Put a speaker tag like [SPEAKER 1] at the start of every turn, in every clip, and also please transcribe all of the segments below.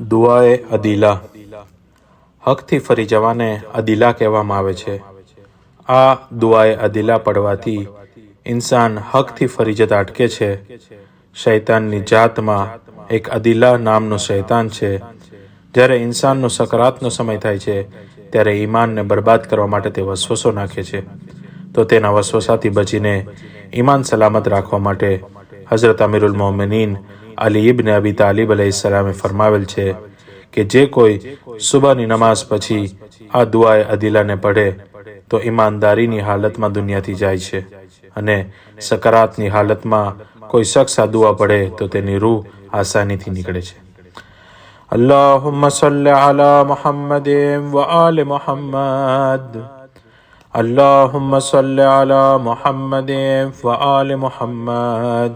[SPEAKER 1] દુઆએ અદિલા. હકથી ફરી જવાને અદિલા કહેવામાં આવે છે. આ દુઆએ અદિલા પડવાથી ઇન્સાન હકથી ફરી જતા અટકે છે. શૈતાનની જાતમાં એક અદિલા નામનો શૈતાન છે. જ્યારે ઇન્સાનનો સકારાત્મક સમય થાય છે, ત્યારે ઈમાનને બરબાદ કરવા માટે તે વસવસો નાખે છે. તો તેના વસવસાથી બચીને ઈમાન સલામત રાખવા માટે હઝરત અમીરુલ મોમિનીન અલી ઇબ્ન અબી તાલિબ અલૈહિસ્સલામે ફરમાવેલ છે કે જે કોઈ સુબહની નમાઝ પછી આ દુઆએ અદિલાને પઢે તો ઈમાનદારીની હાલતમાં દુનિયાથી જાય છે અને સકરાતની હાલતમાં કોઈ શખ્સ આ દુઆ પઢે તો તેની રૂહ આસાનીથી નીકળે છે اللهم صل على محمد وآل محمد اللهم صل على محمد وآل محمد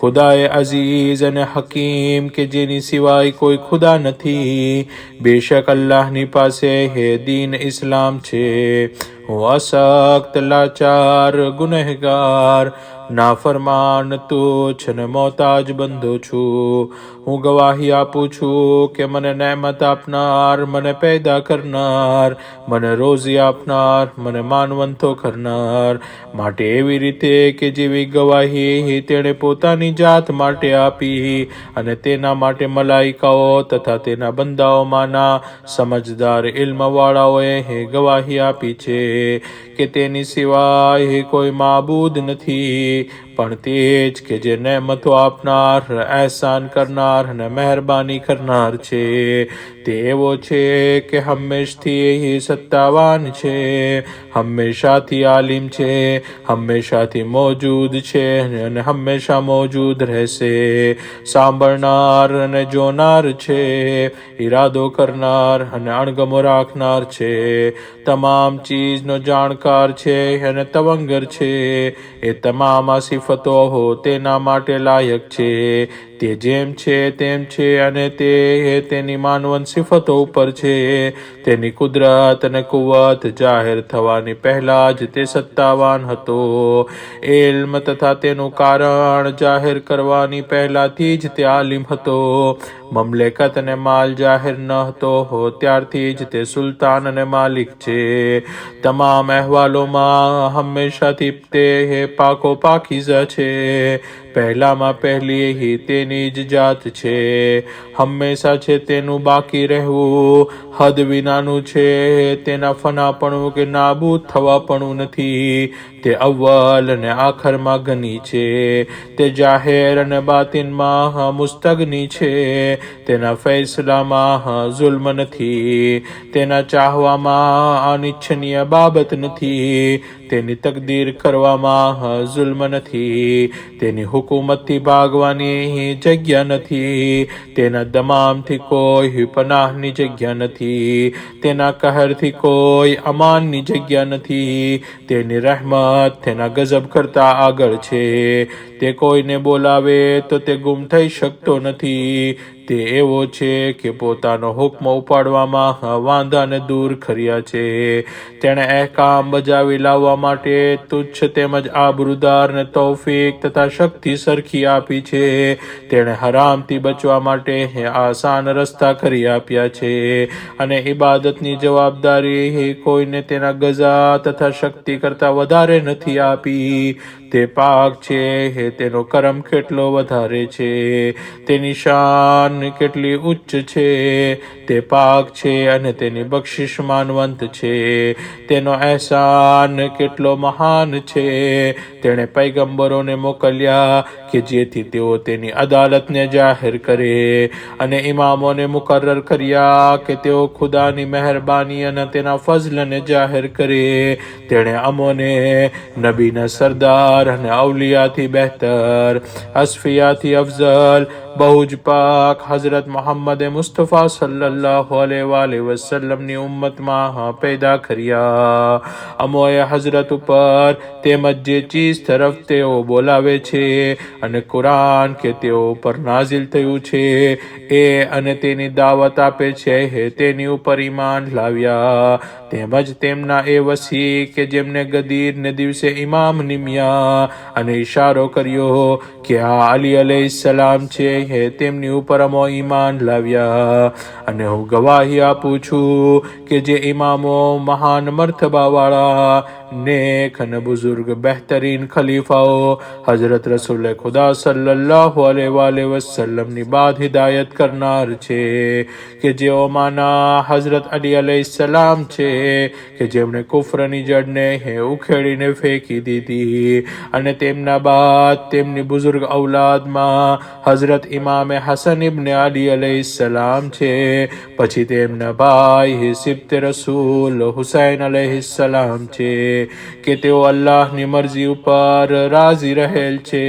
[SPEAKER 1] ખુદાએ અઝીઝ અને હકીમ કે જેની સિવાય કોઈ ખુદા નથી. બેશક અલ્લાહની પાસે હે દીન ઇસ્લામ છે. હું અસક્ત લાચાર ગુનેહગાર નાફરમાન તુચ્છ અને મોતાજ બંધો છું. હું ગવાહી આપું છું કે મને નહેમત આપનાર, મને પેદા કરનાર, મને રોઝી આપનાર, મને માનવંતો કરનાર. માટે એવી રીતે કે જેવી ગવાહી તેણે પોતાની જાત માટે આપી અને તેના માટે મલાઈકાઓ તથા તેના બંદાઓમાંના સમજદાર, ઇલ્મવાળાઓએ હે ગવાહી આપી છે. કે તેની સિવાય કોઈ માબૂદ નથી. પણ તે જ કે જે નહેમતો આપનાર એહસાન કરનાર અને મહેરબાની કરનાર છે. તે એવો છે કે હંમેશથી સત્તાવાન છે, હંમેશાથી આલિમ છે, હંમેશાથી મોજૂદ છે અને હંમેશા મોજૂદ રહેશે. સાંભળનાર અને જોનાર છે, ઈરાદો કરનાર અને અણગમો રાખનાર છે. તમામ ચીજનો જાણકાર છે અને તવંગર છે. એ તમામ આ હો તેના માટે લાયક છે. તે જેમ છે, તેમ છે અને તે તેની માનવન સિફતો ઉપર છે. તેની કુદરત અને કુવત જાહેર થવાની પહેલા જ તે સત્તાવાન હતો. એલ્મ તથા તેનું કારણ જાહેર કરવાની પહેલાથી જ તે આલિમ હતો. મમલેકત અને માલ જાહેર ન હતો હો ત્યારથી જ તે સુલતાન અને માલિક છે. તમામ અહેવાલોમાં હંમેશાથી તે હે પાકો પાકીઝા છે. પહેલામાં પહેલી હી તેની જ જાત છે. હંમેશા છે તેનું બાકી રહેવું. હદ વિનાનું છે તેના ફનાપણું કે નાબૂદ થવાપણું નથી. તે અવ્વલ અને આખરમાં ગની છે. તે જાહેર અને બાતિનમાં મુસ્તગની છે. તેના ફૈસલામાં જુલ્મ નથી. તેના ચાહવામાં અનિચ્છનીય બાબત નથી. તેની તકદીર કરવામાં જુલ્મ નથી. તેની હુકુમતથી ભાગવાની જગ્યા નથી. તેના દમામથી કોઈ પનાહની જગ્યા નથી. તેના કહરથી કોઈ અમાનની જગ્યા નથી. તેની રહેમત તેના ગજબ કરતા આગળ છે. તે કોઈને બોલાવે તો તે ગુમ થઈ શકતો નથી. તે એવો છે કે પોતાનો હુકમ ઉપાડવામાં વાંધાને દૂર કર્યા છે. તેણે અહેકામ બજાવી લાવવા માટે તુચ્છ તેમજ આબરૂદારને તૌફીક તથા શક્તિ સરખી આપી છે. તેણે હરામથી બચવા માટે આસાન રસ્તા કરી આપ્યા છે અને ઇબાદતની જવાબદારી કોઈને તેના ગઝા તથા શક્તિ કરતા વધારે નથી આપી. તે પાક છે હે તેનો કરમ કેટલો વધારે છે? તેની શાન કેટલી ઉચ્ચ છે? તે પાક છે અને તેની બક્ષિશ માનવંત છે. તેનો અહેસાન કેટલો મહાન છે. તેણે પૈગંબરોને મોકલ્યા કે જેથી તેઓ તેની અદાલતને જાહેર કરે અને ઇમામોને મુકર્રર કર્યા કે તેઓ ખુદાની મહેરબાની અને તેના ફઝલને જાહેર કરે. તેણે અમોને નબીના સરદાર અને અવલિયાથી બહેતર, અસફિયાથી અફઝલ બહુ જ પાક હઝરત મોહમ્મદ મુસ્તફા સલ્લાહ અલૈહિ વસલ્લમની ઉમ્મતમાં પેદા કર્યા. અમોએ હઝરત ઉપર તેમજ જે ચીજ તરફ તેઓ બોલાવે છે અને કુરાન કે તેઓ ઉપર નાઝિલ થયું છે, એ અને તેની દાવત આપે છે, હે તેની ઉપર ઈમાન લાવ્યા. તેમજ તેમના એ વસી કે જેમને ગદીરને દિવસે ઇમામ નિમ્યા અને ઈશારો કર્યો કે આ અલી અલૈહિસ્સલામ છે હે તેમની ઉપર અમો ઈમાન લાવ્યા. અને હું ગવાહી આપું છું કે જે ઇમામો મહાન મર્તબાવાળા નેક અને બુઝુર્ગ બહેતરીન ખલીફાઓ હઝરત રસૂલ ખુદા સલ્લલ્લાહુ અલૈહિ વસલ્લમની બાદ હિદાયત કરનાર છે કે જેઓમાંના હઝરત અલી અલૈહિસ્સલામ છે કે જેમણે કુફરની જડને હે ઉખેડીને ફેંકી દીધી અને તેમના બાદ તેમની બુઝુર્ગ ઔલાદમાં હઝરત ઇમામે હસન ઇબ્ન અલી અલૈહિસ્સલામ છે પછી તેમના ભાઈ સિબ્ત રસૂલ હુસૈન અલૈહિસ્સલામ છે કે તેઓ અલ્લાહની મરજી ઉપર રાજી રહેલ છે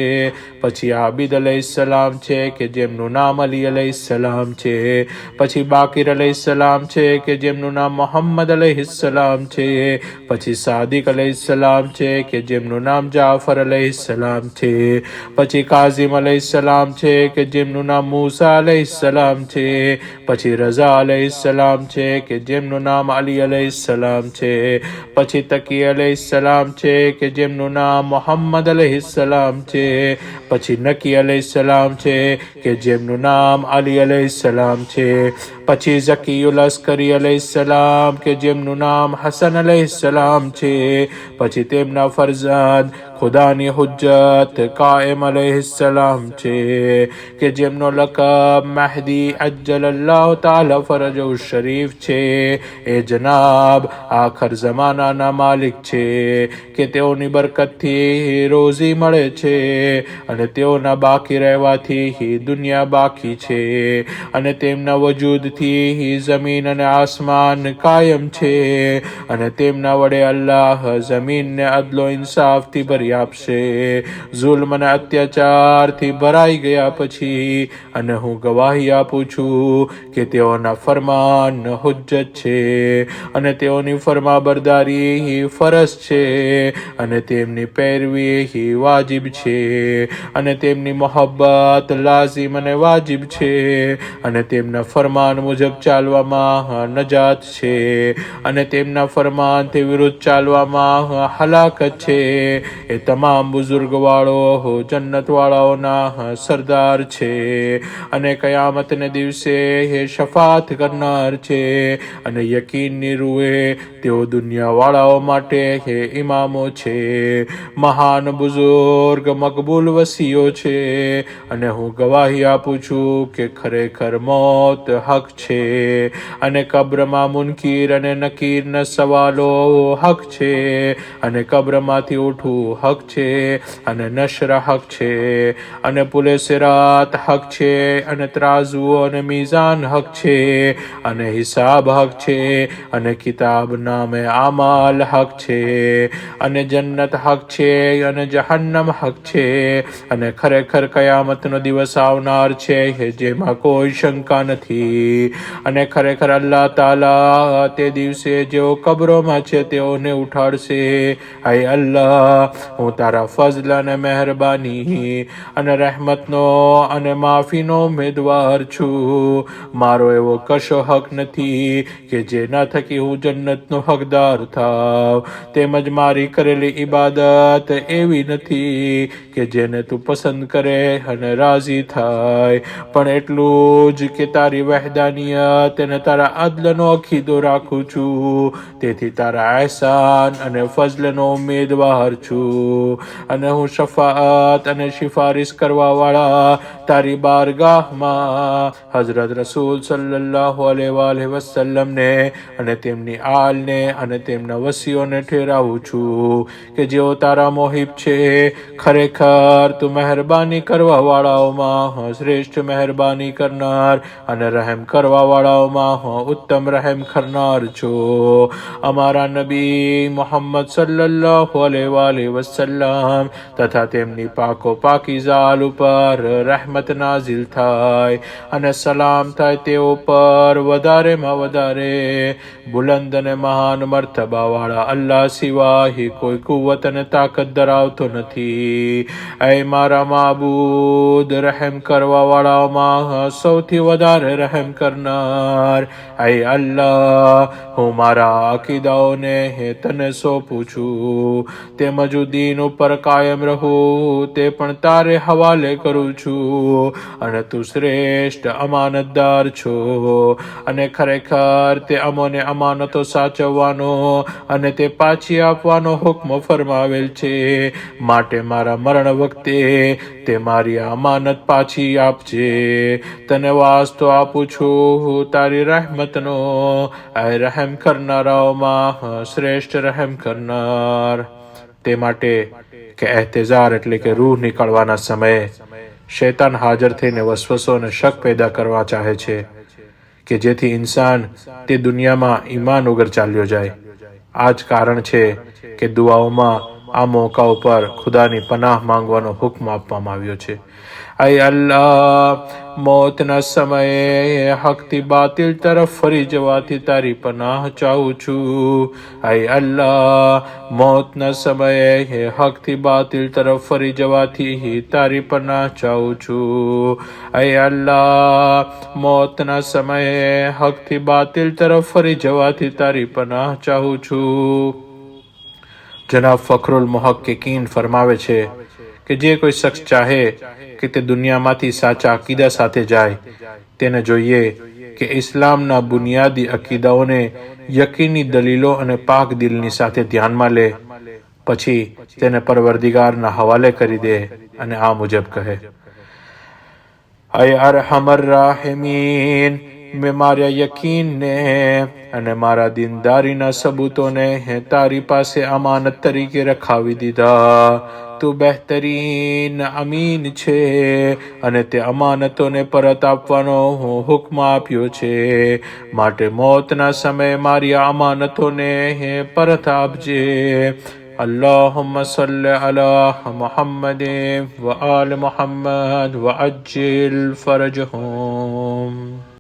[SPEAKER 1] પછી આબિદ અલૈહિસ્સલામ છે કે જેમનું નામ અલી અલૈહિસ્સલામ છે પછી બાકીર અલૈહિસ્સલામ છે કે જેમનું નામ મોહમ્મદ અલૈહિસ્સલામ છે પછી સાદિક અલૈહિસ્સલામ છે કે જેમનું નામ જાફર અલૈહિસ્સલામ છે પછી કાઝિમ અલૈહિસ્સલામ છે કે જેમનું નામ મૂસા અલૈહિસ્સલામ છે પછી રઝા અલૈહિસ્સલામ છે કે જેમનું નામ અલી અલૈહિસ્સલામ છે પછી તકી અલૈહિસ્સલામ છે કે જેમનું નામ મોહમ્મદ અલૈહિસ્સલામ છે પછી નકી અલૈહિસ્સલામ છે કે જેમનું નામ અલી અલૈહિસ્સલામ છે પછી ઝકીઉલ અસ્કરી અલૈહિસ્સલામ કે જેમનું નામ હસન અલૈહિસ્સલામ છે પછી તેમના ફરઝાદ ખુદાની હુજ્જત કાયમ અલૈહિસ્સલામ છે કે જેમનો લકબ મહદી અજ્જલલ્લાહુ તાલા ફરજ શરીફ છે. એ જનાબ આખર જમાનાના માલિક છે કે તેઓની બરકતથી રોઝી મળે છે અને તેઓના બાકી રહેવાથી દુનિયા બાકી છે અને તેમના વજૂદથી જમીન અને આસમાન કાયમ છે અને તેમના વડે અલ્લાહ જમીનને અદલો ઇન્સાફથી ભરી આપશે. જુલ્મ અને અત્યાચારથી ભરાઈ ગયા પછી અને હું ગવાહી આપું છું કે તેઓના ફરમાન હુજ્જત છે અને તેઓની ફરમાબરદારી ફરજ છે અને તેમની પેરવી વાજિબ છે અને તેમની મોહબ્બત લાઝિમ અને વાજિબ છે અને તેમના ફરમાન મુજબ ચાલવામાં નજાત છે અને તેમના ફરમાનથી વિરુદ્ધ ચાલવામાં હલાકત છે. એ તમામ બુઝુર્ગવાળો જન્નત વાળાઓના સરદાર છે. અને કયામતને દિવસે એ શફાત કરનાર છે. અને યકીનની રૂએ તેઓ દુનિયાવાળાઓ માટે હે ઇમામો છે. મહાન બુઝુર્ગ, મકબૂલ વસીઓ છે. અને હું ગવાહી આપું છું કે ખરેખર મોત હક છે. અને કબ્રમાં મુનકીર અને નકીરના સવાલો હક છે. અને કબ્રમાંથી ઉઠવું હક છે, અને નશર હક છે, અને પુલે સિરાત હક છે, અને ત્રાઝુ અને મિઝાન હક છે, અને હિસાબ હક છે, અને કિતાબ નામે આમાલ હક છે, અને જન્નત હક છે, અને જહન્નમ હક છે, અને ખરેખર કયામતનો દિવસ આવનાર છે જેમાં કોઈ શંકા નથી. અને ખરેખર અલ્લાહ તાલા તે દિવસે જેઓ કબરોમાં છે, તેઓને ઉઠાડશે. હાય અલ્લાહ હું તારા ફઝલ અને મહેરબાની અને રહેમતનો અને માફીનો ઉમેદવાર છું. મારો એવો કશો હક નથી કે જેના થકી હું જન્નતનો હકદાર થાવ. તેમજ મારી કરેલી ઇબાદત એવી નથી કે જેને તું પસંદ કરે અને રાજી થાય. પણ એટલું જ કે તારી વહેદાનિયત અને તારા અદલનો અખીદો રાખું છું. તેથી તારા અહેસાન અને ફઝલનો ઉમેદવાર છું. અને હું શફાત અને સિફારિશ કરવા વાળા તારી બારગાહમાં હઝરત રસૂલ સલ્લલ્લાહુ અલૈહિ વસલ્લમને અને તેમની આલને અને તેમના વસીઓને ઠેરાવું છું કે જેઓ તારા મોહિબ છે ખરેખર તું મહેરબાની કરવા વાળાઓમાં શ્રેષ્ઠ મહેરબાની કરનાર અને રહેમ કરવા વાળાઓમાં ઉત્તમ રહેમ કરનાર છો અમારા નબી મોહમ્મદ સલ્લલ્લાહુ અલૈહિ વસલ્લમ તથા તેમની પાકો પાકીઝાલ ઉપર રહેમત રહેમત નાઝિલ થાય અને સલામ થાય તેઓ પર વધારેમાં વધારે. બુલંદ અને મહાન મર્તબાવાળા અલ્લાહ સિવાય કોઈ કુવત અને તાકાત ધરાવતો નથી. એ મારા માબૂદ રહેમ કરવાવાળાઓમાં સૌથી વધારે રહેમ કરનાર. એ અલ્લાહ, હું મારા અકીદાઓને હે તને સોંપું છું. તેમજ દીન ઉપર કાયમ રહું, તે પણ તારે હવાલે કરું છું. અને તું શ્રેષ્ઠ અમાનતદાર છો. અને ખરેખર તે અમોને અમાનતો સાચવવાનો અને તે પાછી આપવાનો હુકમ ફરમાવેલ છે. માટે મારા મરણ વખતે તે મારી અમાનત પાછી આપજે. તને વાસ્તો આપું છું, તારી રહેમતનો. એ રહેમ કરનારાઓમાં શ્રેષ્ઠ રહેમ કરનાર. તે માટે કે એહતેજાર એટલે કે રૂહ નીકળવાના સમયે શૈતાન હાજર થઈને વસવસો અને શક પેદા કરવા ચાહે છે કે જેથી ઇન્સાન તે દુનિયામાં ઈમાન વગર ચાલ્યો જાય. આ જ કારણ છે કે દુઆઓમાં આ મોકા ઉપર ખુદાની પનાહ માંગવાનો હુકમ આપવામાં આવ્યો છે. આય અલ્લાહ, મોતના સમયે હકથી બાતિલ તરફ ફરી જવાથી તારી પનાહ ચાહું છું. આય અલ્લાહ, મોતના સમયે હકથી બાતિલ તરફ ફરી જવાથી તારી પનાહ ચાહું છું. આય અલ્લાહ, મોતના સમયે હકથી બાતિલ તરફ ફરી જવાથી તારી પનાહ ચાહું છું. જનાબ ફખરુલ મોહકીન ફરમાવે છે કે જે કોઈ શખ્સ ચાહે કે તે દુનિયામાંથી સાચા અકીદા સાથે જાય, તેને જોઈએ કે ઇસ્લામના બુનિયાદી અકીદાઓને યકીની દલીલો અને પાક દિલની સાથે ધ્યાનમાં લે, પછી તેને પરવરદિગારના હવાલે કરી દે અને આ મુજબ કહે. અય અરહમર રાહિમીન, મેં મારા યકીનને અને મારા દીનદારીના સબૂતોને હે તારી પાસે અમાનત તરીકે રખાવી દીધા તું બહેતરીન અમીન છે અને તે અમાનતોને પરત આપવાનો હું હુકમ આપ્યો છે માટે મોતના સમયે મારી આ અમાનતોને હે પરત આપજે اللهم صل على محمد وآل محمد وعجل فرجهم